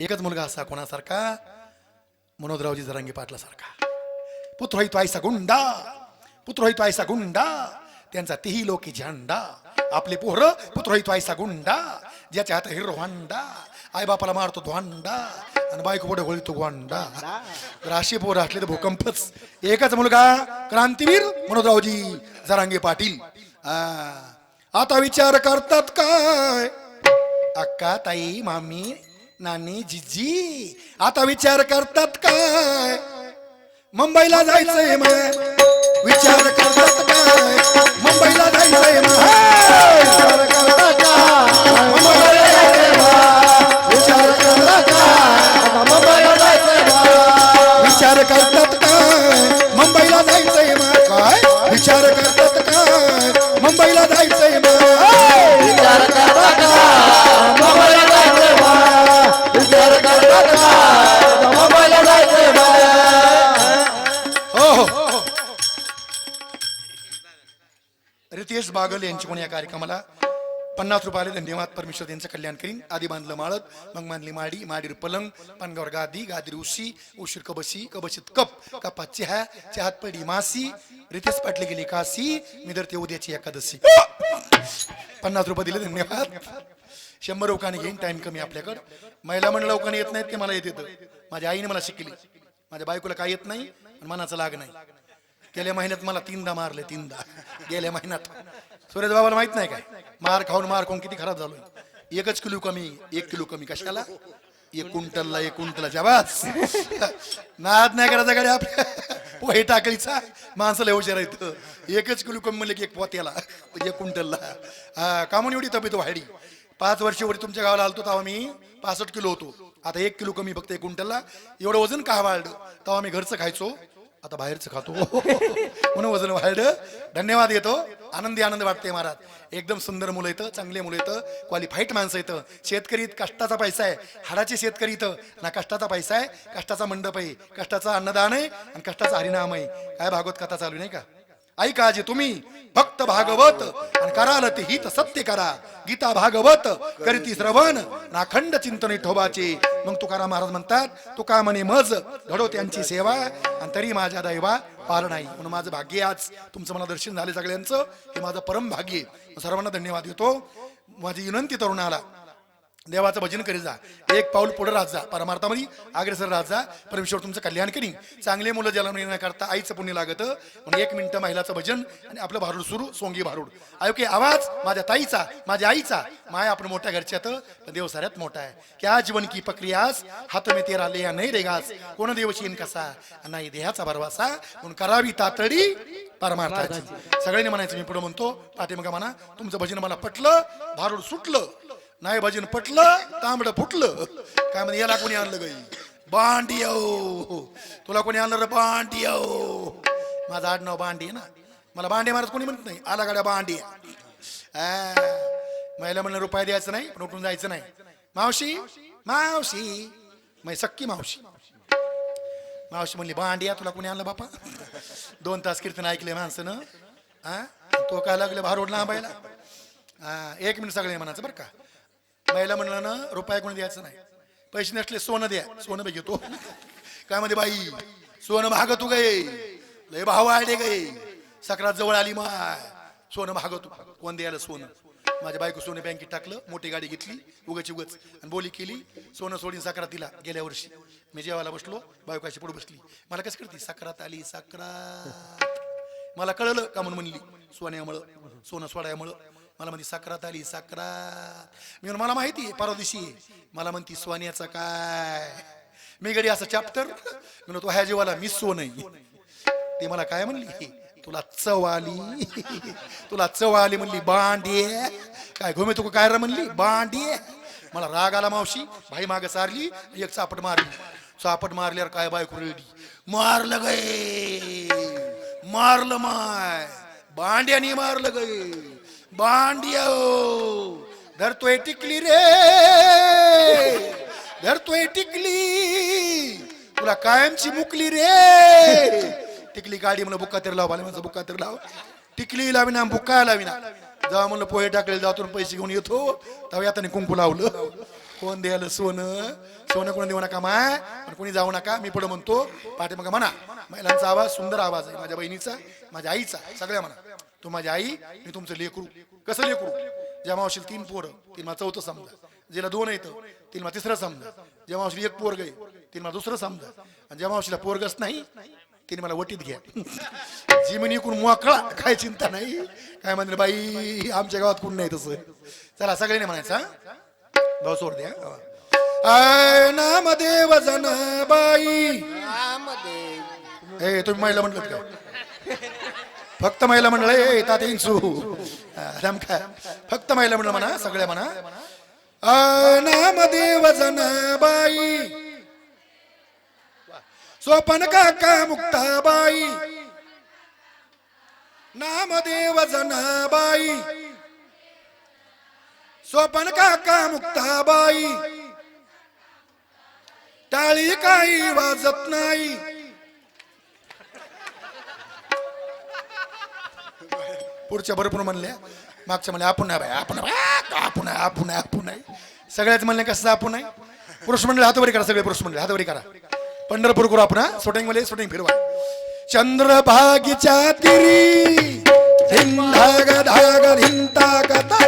एकच मुलगा असा कोणासारखा? मनोदरावजी जरांगी पाटलासारखा. पुत्र होई तो ऐसा गुंडा. पुत्र होई तो ऐसा गुंडा. त्यांचा तिही लोकी झंडा. आपले पोहर पुत्र होई तो ऐसा गुंडा. ज्याच्या हात हिरो हांडा आई बापाला मारतो धोंडा आणि बायको पुढे होळी तो गोंडा तर असे पोरं असले तर भूकंपच. एकच मुलगा क्रांतीवीर मनोदरावजी जरांगे पाटील. आ, आता विचार करतात काय? अक्का ताई मामी नानी जिजी आता विचार करतात काय? मुंबईला जायचंय मग. विचार करतात काय? मुंबईला जायचंय मग. विचार करतात काय? रितेश बागल यांची कोणी या कार्यक्रमाला पन्नास रुपयाला धन्यवाद परमेश्वर त्यांचं कल्याण करीन. आधी बांधलं माळत मग बांधली माडी माडीर पलंग पानगावर गादी गादीर उशी उशीर कबशी कबशीत कप कपात चहा चहात पडी मासी रितेश पाटले गेली कासी मी तर ते उद्याची एकादशी. पन्नास रुपये दिले धन्यवाद. शंभर लोकांनी घेईन टाइम कमी आपल्याकडं. महिला मंडळ लोकांनी येत नाहीत ते मला येत येतं. माझ्या आईने मला शिकली. माझ्या बायकोला काय येत नाही मनाचा मनाचं लाग नाही. गेल्या महिन्यात मला तीनदा मारले तीनदा. गेल्या महिन्यात. सुरेश बाबाला माहीत नाही काय? मार खाऊन मार खाऊन किती खराब झालोय. एकच किलो कमी एक किलो कमी. कशाला? एक क्विंटलला एक क्विंटलच्या बास नाद नाही करायचा गाडी आपल्या. पोहे टाकळीचा माणसाला हुशार येतं एकच किलो कमी म्हणलं की एक पोत्याला. एक क्विंटलला. हा कामून एवढी तब्येत वाढी पाच वर्षावरी तुमच्या गावाला आलतो तेव्हा मी पासष्ट किलो होतो. आता एक किलो कमी फक्त एक क्विंटलला. एवढं वजन का वाढलं? तेव्हा मी घरचं खायचो. आता बाहेरचं खातो. म्हणून वजन वाढलं. धन्यवाद येतो. आनंदी आनंद वाटते महाराज. एकदम सुंदर मुलं येतं चांगले मुलं येतं क्वालिफाईड माणसं येतं शेतकरी इथं कष्टाचा पैसा आहे. हाडाचे शेतकरी इथं. ना कष्टाचा पैसा आहे कष्टाचा मंडप आहे कष्टाचा अन्नदान आहे आणि कष्टाचा हरिनाम आहे काय भागवत कथा चालू नाही का? ऐका जे तुम्ही. भक्त भागवत आणि कराल ते हित सत्य करा. गीता भागवत करीती श्रवण. नाखंड चिंतन ठोबाचे. मग तुकाराम महाराज म्हणतात तुका म्हणे मज घडो त्यांची सेवा. आणि तरी माझ्या दैवा पार नाही. म्हणून माझं भाग्य आज तुमचं मला दर्शन झाले सगळ्यांचं. हे माझं परम भाग्य सर्वांना धन्यवाद देतो. माझी विनंती तरुणाला देवाचं भजन करीत जा. एक पाऊल पुढे राहत जा. परमार्थामध्ये अग्रेसर राहत जा. परमेश्वर तुमचं कल्याण करी. चांगले मुलं ज्याला निर्णय करता आईचं पुण्य लागतं म्हणून एक मिनिटं महिलाचं भजन आणि आपलं भारूड सुरू सोंगी भारूड. ओके आवाज माझ्या ताईचा माझ्या आईचा. माय आपण मोठ्या घरच्यात देव साऱ्यात मोठा आहे. क्या जीवन की प्रक्रियास हात मे तेरा या नाही रेगास कोण देवशीन कसा? नाही देहाचा भरवासा. म्हणून करावी तातडी परमार्थाची. सगळ्यांनी म्हणायचं मी पुढे म्हणतो पाठीमागा म्हणा तुमचं भजन मला पटलं भारूड सुटलं. नाही भजन पटलं तांबडं फुटलं. काय म्हणजे याला कोणी आणलं गाई बांडी हो. तुला कोणी आणलं रे बांडियो हो? माझं आडनाव बांडी आहे ना. मला बांडे महाराज कोणी म्हणत नाही. आला गाड्या बांडी. महिला म्हणलं रुपये द्यायचं नाही पण उठून जायचं नाही. मावशी मावशी. मै सक्की मावशी. मावशी म्हणली भांडिया तुला कोणी आणलं बापा? दोन तास कीर्तन ऐकले माणसानं हा तो काय लागले भारोड लांबायला? एक मिनिट सगळे म्हणायचं बरं का. महिला मंडळानं रुपया कोणी द्यायचं नाही. पैसे नसले सोनं द्या. सोनं बी घेतो. काय मध्ये बाई? सोनं महाग तू गे लय भाव आडे गे सक्रात जवळ आली माय. सोनं महाग तू. कोण द्यायला सोनं? माझ्या बायको सोनं बँकेत टाकलं मोठी गाडी घेतली उगाची उगच. आणि बोली केली सोनं सोडीन साखरात दिला गेल्या वर्षी. मी जेवायला बसलो बायकोशी पुढे बसली. मला कसं करते साखरात आली साखरात मला कळलं का म्हणून म्हणली? सोन्यामुळं सोनं सोडायामुळं. मला म्हणते साखरात आली साखरात मी मला माहिती आहे परवा दिवशी मला म्हणती सोन्याचं काय? मी घडी असं चॅप्टर मी तो ह्या जीवाला मी सोन ते मला काय म्हणली? तुला चव आली. तुला चव आली म्हणली बांडे. काय घुमे तू काय म्हणली बांडे. मला राग आला मावशी. भाई माग सारली एक चापट मारली. चापट मारल्यावर काय बायको रेडी मारलं गे मारलं माय. बांड्याने मारलं गे बांडिया। धरतोय टिकली रे। धरतोय टिकली। तुला कायमची मुकली रे। टिकली गाडी म्हणलं बुक्का तर लाव म्हणजे बुक्का तर लाव. टिकली लाविना बुक्का लाविना. जेव्हा म्हणलं पोहे टाकले जातून पैसे घेऊन येतो. तेव्हा आता कुंकू लावलं. कोण द्यायला सोनं? सोनं कोण देऊ नका माय पण कोणी जाऊ नका मी पुढे म्हणतो. पाठीमागा म्हणा. महिलांचा आवाज सुंदर आवाज आहे माझ्या बहिणीचा माझ्या आईचा सगळ्या म्हणा. तू माझी आई मी तुमचं लेकरू. कसं लेकरू? ज्या मावशील तीन पोरं तीन मला चौथं समजा. जिला दोन येतं तीन मला तिसरं समजा. ज्या मावशीला एक पोरग आहे तीन मला दुसरं समजा. आणि ज्या मावशीला पोरगच नाही तिने मला वटीत घ्या. जी म्हणे इकडून मोकळा काय चिंता नाही. काय म्हणते बाई आमच्या गावात कोण नाही तसं. चला सगळ्यांनी म्हणायचं हा? भाऊ सोड द्या. नामदेव जन बाई ए तुम्ही महिला म्हणलं का? फक्त महिला मंडळ येतात तात काय फक्त महिला मंडळ म्हणा सगळ्या म्हणा. नामदेव जन बाई स्वपन काका मुक्ताबाई. नामदेव जनाबाई. स्वपन काका मुक्ताबाई. टाळी काही वाजत नाही. पुढच्या भरपूर म्हणल्या मागच्या म्हणले आपण नाही बाई आपण आपण आहे आपण आहे आपण आहे सगळ्याच म्हणले कसं आपण आहे पुरुष मंडळ हातवरी करा सगळे पुरुष मंडळ हातवरी करा. पंढरपूर करू आपण शूटिंगमध्ये शूटिंग फिरवा. चंद्रभागीच्या तिरी धिंधा धाग धिंता कथा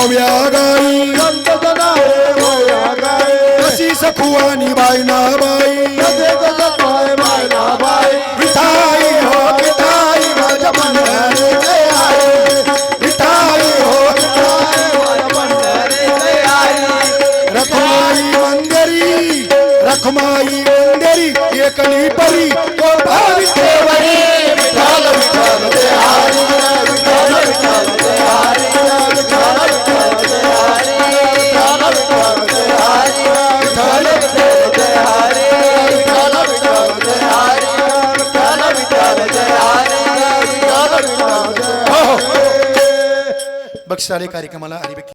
जनाई गाई संत जनारे होया गाय कशी सखुवानी बाई कसे कसे पाय विठाई हो विठाई माझ्या विठाई हो आय होय पंढरी जय रखमाई मंदिरी रखमाई मंदिरी एकली परी. बक्षाले कार्यक्रमाला हरिभक्ती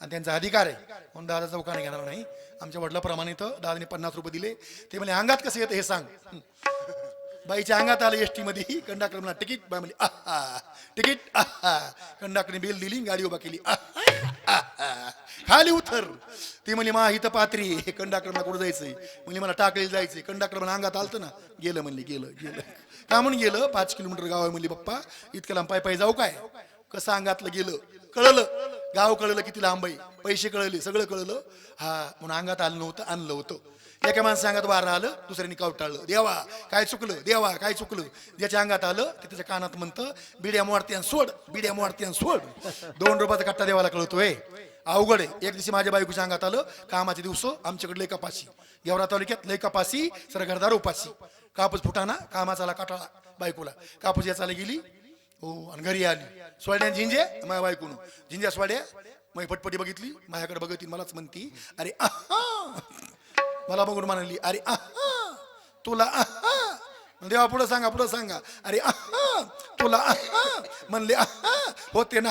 आणि त्यांचा अधिकार आहे. म्हणून दादा चौकाने घेणार नाही. आमच्या वडिलाप्रमाणे इथं दादाने पन्नास रुपये दिले. ते म्हणजे अंगात कसं येतं हे सांग. बाईच्या अंगात आलं एस टी मध्ये कंडक्टर म्हणा तिकीट. बाय म्हणली आहा तिकीट आहा. बिल दिली गाडी उभा केली. खाली उतर. ती म्हणली मा इथं पात्री हे कंडक्टर कुठं जायचंय? म्हणजे मला टाकळी जायचंय. कंडाक्रमण मला अंगात आलतं ना. गेलं म्हणले गेलं गेलं. का म्हणून गेलं. पाच किलोमीटर गाव आहे म्हणली पप्पा इतकं लांब पाय पाय जाऊ काय? कसं अंगातलं गेलं? कळलं गाव कळलं किती लांब आहे. पैसे कळले सगळं कळलं. हा म्हणून अंगात आलं नव्हतं आणलं होतं. एका माणसं अंगात वारं आलं दुसऱ्याने कवटाळलं देवा काय चुकलं? देवा काय चुकलं? ज्याच्या अंगात आलं ते त्याच्या कानात म्हणतं बिड्या मोडत्यान सोड बिड्या मोडत्यान सोड. दोन रुपयाचा कट्टा देवाला कळतोय. अवघड आहे. एक दिवशी माझ्या बायकोच्या अंगात आलं कामाचे दिवस आमच्याकडे लय कपाशी. गेवरा तालुक्यात लय कपाशी सर घरदार उपाशी. कापूस फुटाना कामाचा काटाळा बायकोला. कापूस याचाला गेली हो आणि घरी आली. सोड्या झिंजे? माझ्या बायकोनं. झिंज्या सोड्या? मग फटपटी बघितली. माझ्याकडे बघितली मलाच म्हणती अरे आहा! मला बघून म्हणाली अरे आहा! तुला आहा! देवा पुढं सांगा पुढं सांगा. अरे आहा! तुला आहा! म्हणले आहा! होते ना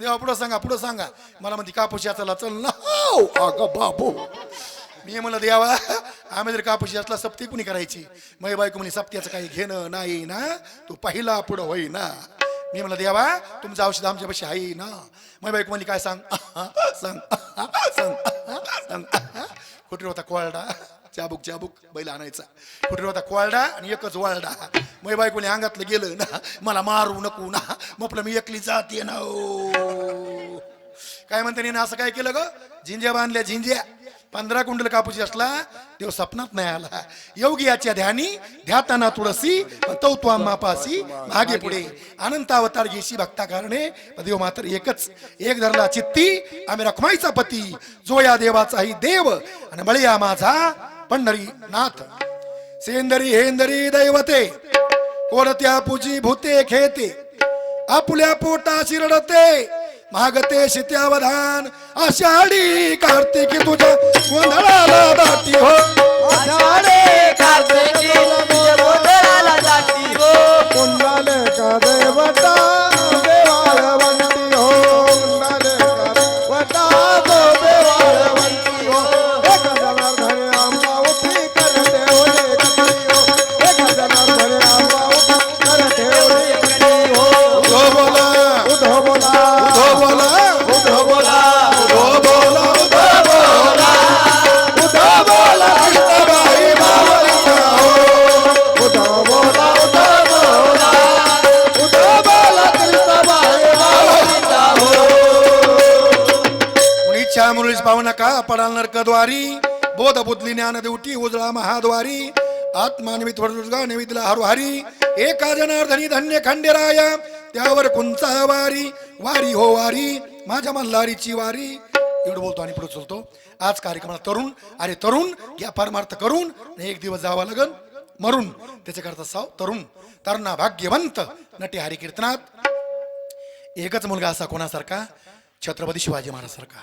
देवा पुढं सांगा पुढं सांगा. मला म्हणते कापूस याचाला चल ना हो. अगं बाबू. मी म्हणलं देवा आम्ही जर कापूस असला सप्ती कुणी करायची? मग बायको म्हणे सप्त्याचं काही घेणं नाही ना. तू पहिला पुढं होई ना मी म्हणलं देवा तुमचं औषध आमच्यापाशी आहे ना. मग बायको म्हणे काय सांग? सांग सांग सांग कुठे होता कोळडा? चाबूक चाबूक बैल आणायचा. कुठे होता कोळडा? आणि एकच वाळडा. मग बायकोने अंगातलं गेलं ना. मला मारू नको ना. म्हटलं मी एकली जाते ना काय म्हणते ना असं काय केलं ग? झिंज्या बांधल्या झिंज्या. पंधरा कुंडल कापूस असला देव सपनात नाही आला. योगी याच्या ध्यानी ध्याताना तुळसी तौत्वा मापासी मागे पुढे. अनंत अवतार घेशी भक्ता कारणे देव मात्र एकच. एक धरला चित्ती आम्ही रखमाईचा पती. जो या देवाचाही देव आणि बळीया माझा पंढरी नाथ सेंदरी हेंदरी दैवते कोणत्या पूजी भूते खेते आपल्या पोटा शिरडते मागते शित्यावधान. आषाढी कार्तिकी तुझ्या गोंधळाला दाटी. हो आषाढे कार्तिकी. पडाल बोध बुद्धली ज्ञान देवटी उजळा महाद्वारी आत्मा निमित्त वरदुर्गा हरवारी एका जनार्दनी धन्य खंडेराया त्यावर कुंचा वारी वारी हो वारी माझ्या मल्हारीची वारी. एवढं बोलतो आणि पुढे चलतो. आज कार्यक्रमाला तरुण अरे तरुण या परमार्थ करून आणि एक दिवस जावा लागन मरून. त्याच्याकरता साव तरुण तरुणा भाग्यवंत नटी हरिकीर्तनात एकच मुलगा असा कोणासारखा? छत्रपती शिवाजी महाराज सारखा